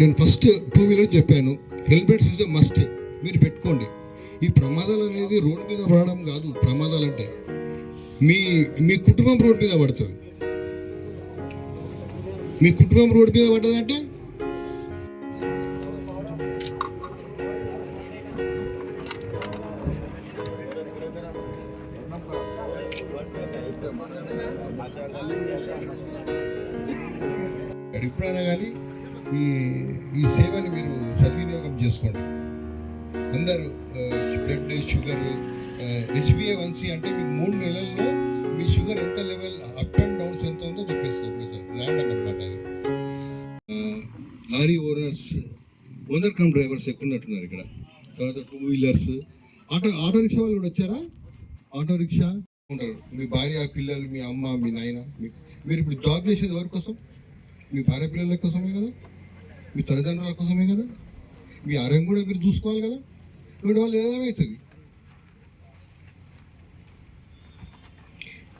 నేను first two wheeler చెప్పాను. Helmets is must మీరు పెట్టుకోండి. ఈ ప్రమాదాలు అనేది రోడ్డు మీద పడడం కాదు ప్రమాదాలు అంటే. మీ మీ కుటుంబం రోడ్డు మీద పడుతుంది. మీ కుటుంబం రోడ్డు మీద పడ్డదంటే ఎప్పుడైనా కానీ ఈ ఈ సేవని మీరు సద్వినియోగం చేసుకోండి. అందరూ బ్లడ్ షుగర్ హెచ్బిఏ వన్సీ అంటే మీకు మూడు నెలల్లో మీ షుగర్ ఎంత లెవెల్ అప్ అండ్ డౌన్స్ ఎంత ఉందో చెప్పేస్తుంది ర్యాండమ్ అనమాట అది. Lorry owners owner cum drivers ఎక్కువ ఉన్నట్టున్నారు ఇక్కడ. తర్వాత two wheelers. Auto auto rickshaw వాళ్ళు కూడా వచ్చారా? ఆటో రిక్షా ఉంటారు. మీ భార్య పిల్లలు మీ అమ్మ మీ నాయన మీరు ఇప్పుడు జాబ్ చేసేది ఎవరి కోసం? మీ భార్య పిల్లల కోసమే కదా? మీ తల్లిదండ్రుల కోసమే కదా? మీ ఆరోగ్యం కూడా మీరు చూసుకోవాలి కదా? వీటి వల్ల ఏమవుతుంది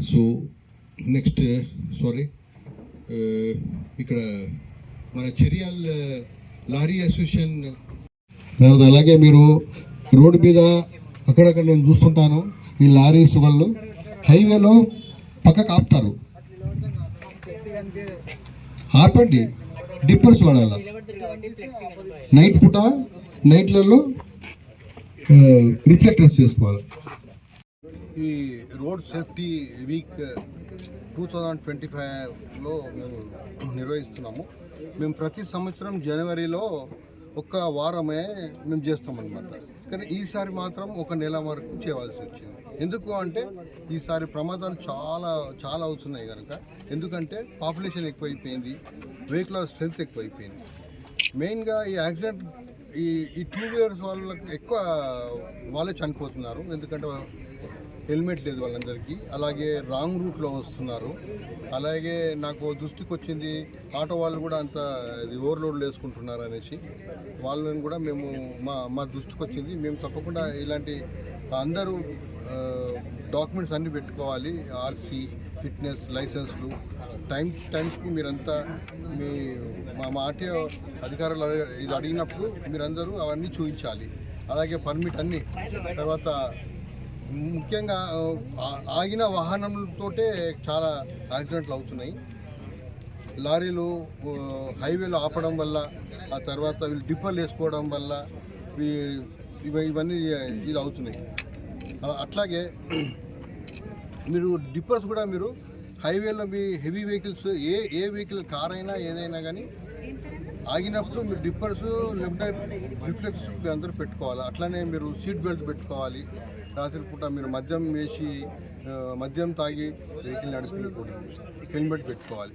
సో నెక్స్ట్ సారీ ఇక్కడ మన చెరియాల్ లారీ అసోసియేషన్ తర్వాత అలాగే మీరు రోడ్డు మీద అక్కడక్కడ నేను చూస్తుంటాను ఈ లారీస్ వాళ్ళు. హైవేలో పక్కకు ఆపుతారు ఆపండి డిప్పర్స్ వాడాల? నైట్ పూట నైట్లలో రిఫ్లెక్టర్స్ చేసుకోవాలి. ఈ road safety week two thousand twenty ఫైవ్లో మేము నిర్వహిస్తున్నాము. మేము ప్రతి సంవత్సరం జనవరిలో ఒక్క వారమే మేము చేస్తామన్నమాట. కానీ ఈసారి మాత్రం ఒక నెల వరకు చేయవలసి వచ్చింది. ఎందుకు అంటే ఈసారి ప్రమాదాలు చాలా చాలా అవుతున్నాయి కనుక. ఎందుకంటే పాపులేషన్ ఎక్కువైపోయింది. వెహికల్ స్ట్రెంత్ ఎక్కువైపోయింది. మెయిన్గా ఈ యాక్సిడెంట్ ఈ ఈ టూ వీలర్స్ వాళ్ళకి ఎక్కువ వాళ్ళే చనిపోతున్నారు. ఎందుకంటే హెల్మెట్ లేదు వాళ్ళందరికీ. అలాగే రాంగ్ రూట్లో వస్తున్నారు. అలాగే నాకు దృష్టికి వచ్చింది ఆటో వాళ్ళు కూడా అంత ఓవర్లోడ్ వేసుకుంటున్నారు అనేసి. వాళ్ళని కూడా మేము మా మా దృష్టికి వచ్చింది మేము తప్పకుండా ఇలాంటి అందరూ డాక్యుమెంట్స్ అన్నీ పెట్టుకోవాలి. ఆర్సీ ఫిట్నెస్ లైసెన్స్లు. టైం టైమ్స్కి మీరంతా మీ మా ఆర్టీఓ అధికారులు ఇది అడిగినప్పుడు మీరందరూ అవన్నీ చూపించాలి అలాగే పర్మిట్ అన్నీ. తర్వాత ముఖ్యంగా ఆగిన వాహనంతోటే చాలా యాక్సిడెంట్లు అవుతున్నాయి. లారీలు హైవేలు ఆపడం వల్ల ఆ తర్వాత వీళ్ళు డిప్పర్లు వేసుకోవడం వల్ల ఇవి- ఇవన్నీ ఇది అవుతున్నాయి. అట్లాగే మీరు డిప్పర్స్ కూడా మీరు హైవేలో మీ హెవీ వెహికల్స్ ఏ ఏ వెహికల్ కార్ అయినా ఏదైనా కానీ ఆగినప్పుడు మీరు డిప్పర్స్ లెఫ్ట్ రిఫ్లెక్స్ అందరూ పెట్టుకోవాలి. అట్లానే మీరు సీట్ బెల్ట్ పెట్టుకోవాలి. రాత్రిపూట మీరు మద్యం వేసి మద్యం తాగి వెహికల్ నడిపి హెల్మెట్ పెట్టుకోవాలి.